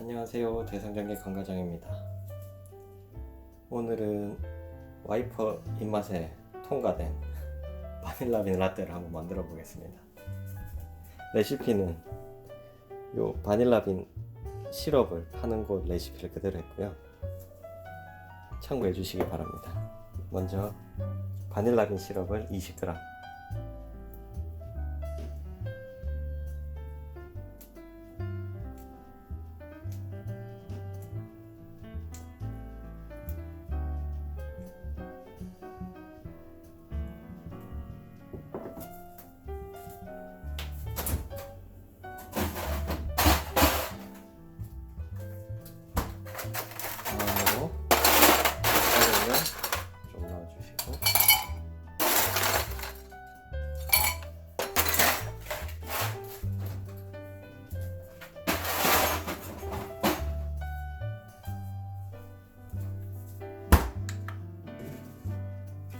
안녕하세요. 대성장계 강과장입니다. 오늘은 와이퍼 입맛에 통과된 바닐라빈 라떼를 한번 만들어 보겠습니다. 레시피는 요 바닐라빈 시럽을 파는 곳 레시피를 그대로 했고요. 참고해 주시기 바랍니다. 먼저 바닐라빈 시럽을 20g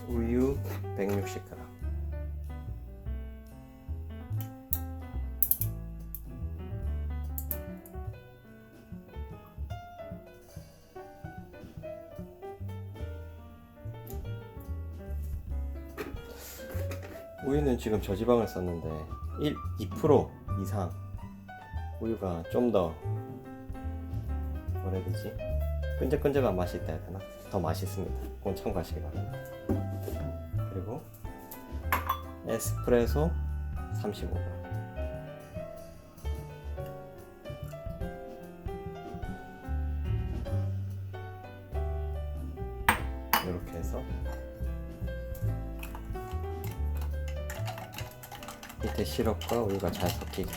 우유 160g 우유는 지금 저지방을 썼는데 1, 2% 이상 우유가 좀 더 뭐라 해야 되지? 끈적끈적한 맛이 있다 해야 되나? 더 맛있습니다. 그건 참고하시기 바랍니다. 그리고 에스프레소 35g 이렇게 해서 밑에 시럽과 우유가 잘 섞이게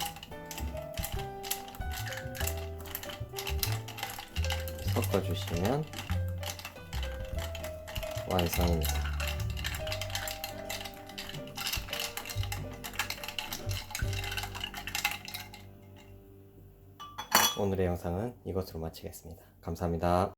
섞어주시면 완성입니다. 오늘의 영상은 이것으로 마치겠습니다. 감사합니다.